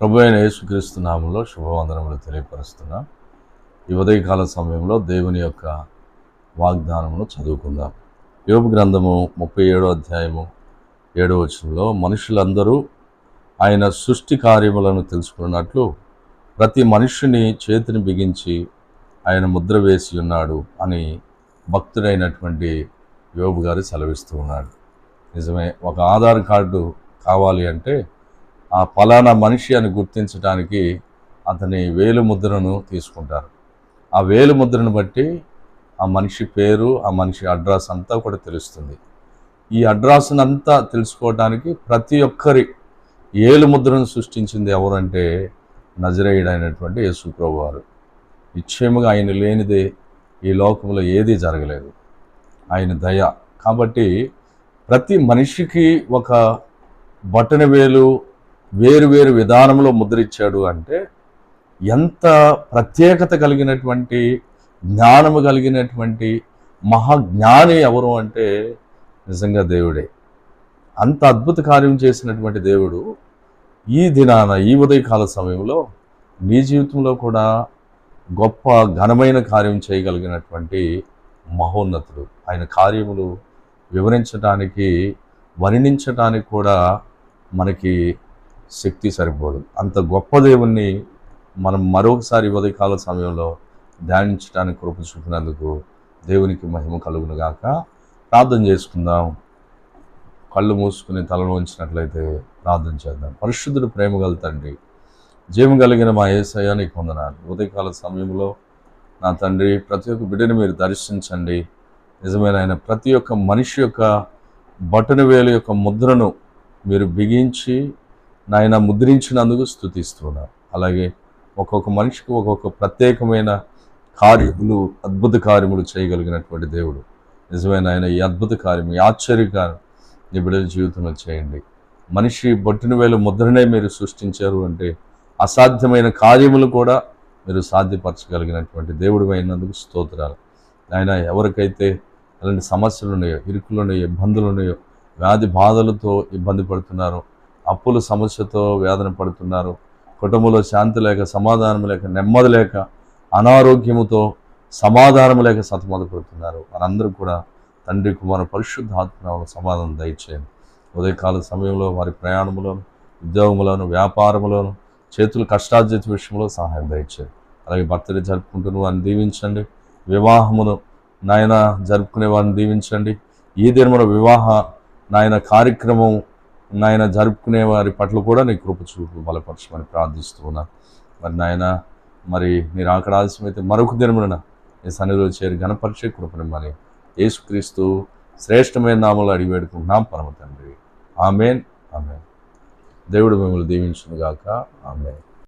ప్రభు అయిన యేసుక్రీస్తు నామంలో శుభవందనములు తెలియపరుస్తున్నాం. ఈ ఉదయకాల సమయంలో దేవుని యొక్క వాగ్దానమును చదువుకుందాం. యోగ గ్రంథము ముప్పై ఏడో అధ్యాయము ఏడో వచనంలో మనుషులందరూ ఆయన సృష్టి కార్యములను తెలుసుకున్నట్లు ప్రతి మనుష్యుని చేతిని బిగించి ఆయన ముద్ర వేసి ఉన్నాడు అని భక్తుడైనటువంటి యోబు గారు సెలవిస్తూ ఉన్నాడు. నిజమే ఒక ఆధార్ కార్డు కావాలి అంటే ఆ ఫలానా మనిషి అని గుర్తించడానికి అతని వేలు ముద్రను తీసుకుంటారు. ఆ వేలు ముద్రను బట్టి ఆ మనిషి పేరు ఆ మనిషి అడ్రస్ అంతా కూడా తెలుస్తుంది. ఈ అడ్రస్ని అంతా తెలుసుకోవడానికి ప్రతి ఒక్కరి ఏలు ముద్రను సృష్టించింది ఎవరంటే నజరేయుడైనటువంటి యేసుప్రభు వారు నిశ్చయముగా ఆయన లేనిదే ఈ లోకంలో ఏదీ జరగలేదు. ఆయన దయ. కాబట్టి ప్రతి మనిషికి ఒక బటన వేలు వేరు వేరు విధానంలో ముద్రిచ్చాడు అంటే ఎంత ప్రత్యేకత కలిగినటువంటి జ్ఞానము కలిగినటువంటి మహాజ్ఞాని ఎవరు అంటే నిజంగా దేవుడే. అంత అద్భుత కార్యం చేసినటువంటి దేవుడు ఈ దినాన ఈ ఉదయకాల సమయంలో నీ జీవితంలో కూడా గొప్ప ఘనమైన కార్యం చేయగలిగినటువంటి మహోన్నతుడు. ఆయన కార్యములు వివరించడానికి వర్ణించడానికి కూడా మనకి శక్తి సరిపోదు. అంత గొప్ప దేవుణ్ణి మనం మరొకసారి ఉదయకాల సమయంలో ధ్యానించడానికి కృప చూపినందుకు దేవునికి మహిమ కలుగునుగాక ప్రార్థన చేసుకుందాం. కళ్ళు మూసుకుని తలలో ఉంచినట్లయితే ప్రార్థన చేద్దాం. పరిశుద్ధుడు ప్రేమ గల తండ్రి జీవం కలిగిన మా ఏసయ్య నీకు వందనాలు. ఉదయకాల సమయంలో నా తండ్రి ప్రతి ఒక్క బిడ్డని మీరు దర్శించండి. నిజమైన ఆయన ప్రతి ఒక్క మనిషి యొక్క బటన వేలు యొక్క ముద్రను మీరు బిగించి నాయన ముద్రించినందుకు స్థుతిస్తున్నాను అలాగే ఒక్కొక్క మనిషికి ఒక్కొక్క ప్రత్యేకమైన కార్యములు అద్భుత కార్యములు చేయగలిగినటువంటి దేవుడు. నిజమైన ఆయన ఈ అద్భుత కార్యం ఈ ఆశ్చర్యకారం నీ బిడ్డల జీవితంలో చేయండి. మనిషి బొట్టిన వేలు ముద్రనే మీరు సృష్టించారు అంటే అసాధ్యమైన కార్యములు కూడా మీరు సాధ్యపరచగలిగినటువంటి దేవుడు అయినందుకు స్తోత్రాలు. ఆయన ఎవరికైతే అలాంటి సమస్యలు ఉన్నాయో ఇరుకులు ఉన్నాయో ఇబ్బందులు ఉన్నాయో వ్యాధి బాధలతో ఇబ్బంది పడుతున్నారో అప్పుల సమస్యతో వేదన పడుతున్నారు. కుటుంబంలో శాంతి లేక సమాధానం లేక నెమ్మది లేక అనారోగ్యముతో సమాధానం లేక సతమతపడుతున్నారు వారందరూ కూడా తండ్రి కుమారు పరిశుద్ధ ఆత్మ సమాధానం దయచేయండి. ఉదయకాల సమయంలో వారి ప్రయాణములోను ఉద్యోగములోను వ్యాపారములోను చేతులు కష్టార్జిత విషయంలో సహాయం దయచేయండి. అలాగే బర్త్డే జరుపుకుంటున్న వారిని దీవించండి. వివాహమును నాయన జరుపుకునే వారిని దీవించండి. ఈ దినమున వివాహ నాయన కార్యక్రమం నాయన జరుపుకునే వారి పట్ల కూడా నీ కృప చూపు బలపరచమని ప్రార్థిస్తూ ఉన్నాను మరి నాయన మరి మీరు అక్కడ ఆలస్యమైతే మరొక దినమున నీ సన్నిధిలో చేరి గణపరిచే కృపని మరి యేసుక్రీస్తు శ్రేష్టమైన నామలు అడిగి వేడుకుంటున్నాం. పరమ తండ్రి. ఆమెన్. ఆమెన్. దేవుడు మిమ్మల్ని దీవించునుగాక. ఆమెన్.